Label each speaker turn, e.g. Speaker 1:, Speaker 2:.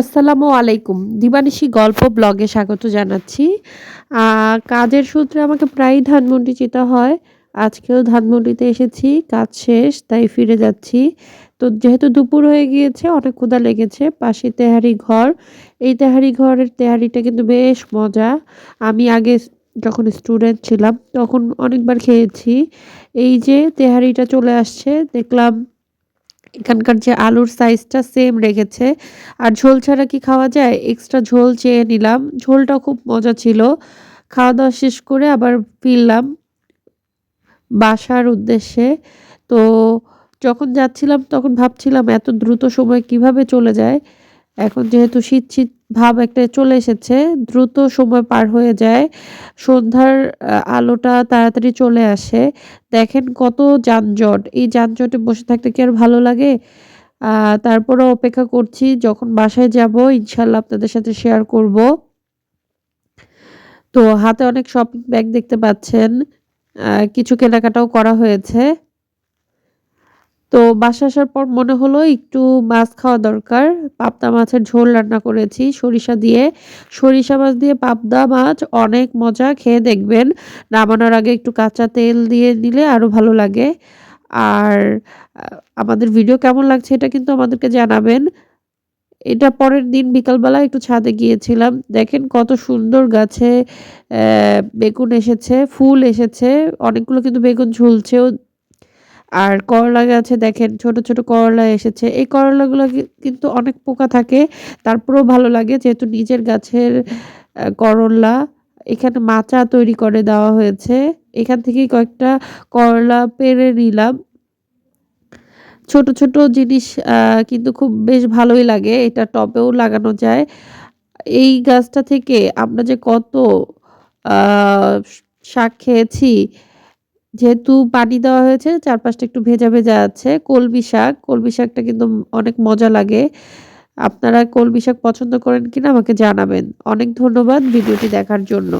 Speaker 1: আসসালামু আলাইকুম। দিবানিশি গল্প ব্লগে স্বাগত জানাচ্ছি। কাজের সূত্রে আমাকে প্রায়ই ধানমন্ডি যেতে হয়। আজকেও ধানমন্ডিতে এসেছি, কাজ শেষ, তাই ফিরে যাচ্ছি। তো যেহেতু দুপুর হয়ে গিয়েছে, অনেক ক্ষুধা লেগেছে, পাশে তেহারি ঘর। এই তেহারি ঘরের তেহারিটা কিন্তু বেশ মজা। আমি আগে যখন স্টুডেন্ট ছিলাম, তখন অনেকবার খেয়েছি। এই যে তেহারিটা চলে আসছে, দেখলাম এখানকার যে আলুর সাইজটা সেম রেখেছে। আর ঝোল ছাড়া কি খাওয়া যায়? এক্সট্রা ঝোল চেয়ে নিলাম। ঝোলটা খুব মজা ছিল। খাওয়া দাওয়া শেষ করে আবার ফিরলাম বাসার উদ্দেশ্যে। তো যখন যাচ্ছিলাম তখন ভাবছিলাম এত দ্রুত সময় কীভাবে চলে যায়? এখন যেহেতু শীত শীত ভাব একটা চলে এসেছে দ্রুত সময় পার হয়ে যায়। সন্ধ্যার আলোটা তাড়াতাড়ি চলে আসে। দেখেন কত যানজট। এই যানজটে বসে থাকতে কি আর ভালো লাগে? আহ, তারপরেও অপেক্ষা করছি যখন বাসায় যাব ইনশাল্লাহ আপনাদের সাথে শেয়ার করব। তো হাতে অনেক শপিং ব্যাগ দেখতে পাচ্ছেন। কিছু কেনাকাটাও করা হয়েছে। তো বাসা আসার পর মনে হলো একটু মাছ খাওয়া দরকার। পাবদা মাছের ঝোল রান্না করেছি সরিষা দিয়ে। সরিষা মাছ দিয়ে পাবদা মাছ অনেক মজা, খেয়ে দেখবেন। নামানোর আগে একটু কাঁচা তেল দিয়ে নিলে আরও ভালো লাগে। আর আমাদের ভিডিও কেমন লাগছে এটা কিন্তু আমাদেরকে জানাবেন। এটা পরের দিন বিকালবেলা একটু ছাদে গিয়েছিলাম। দেখেন কত সুন্দর গাছে বেগুন এসেছে, ফুল এসেছে। অনেকগুলো কিন্তু বেগুন ঝুলছেও। আর করলা গাছে দেখেন ছোট ছোট করলা এসেছে। এই করলাগুলো কিন্তু অনেক পোকা থাকে, তারপরেও ভালো লাগে। যেহেতু নিজের গাছের করলা এখানে মাচা তৈরি করে দেওয়া হয়েছে। এখান থেকেই কয়েকটা করলা পেরে নিলাম। ছোট ছোট জিনিস কিন্তু খুব বেশ ভালোই লাগে। এটা টবেও লাগানো যায়। এই গাছটা থেকে আমরা যে কত শাক খেয়েছি যেহেতু পানি দেওয়া হয়েছে, চারপাশটা একটু ভেজা ভেজা আছে। কলবি শাক কলবি শাকটা কিন্তু অনেক মজা লাগে। আপনারা কলবি শাক পছন্দ করেন কিনা আমাকে জানাবেন। অনেক ধন্যবাদ ভিডিওটি দেখার জন্য।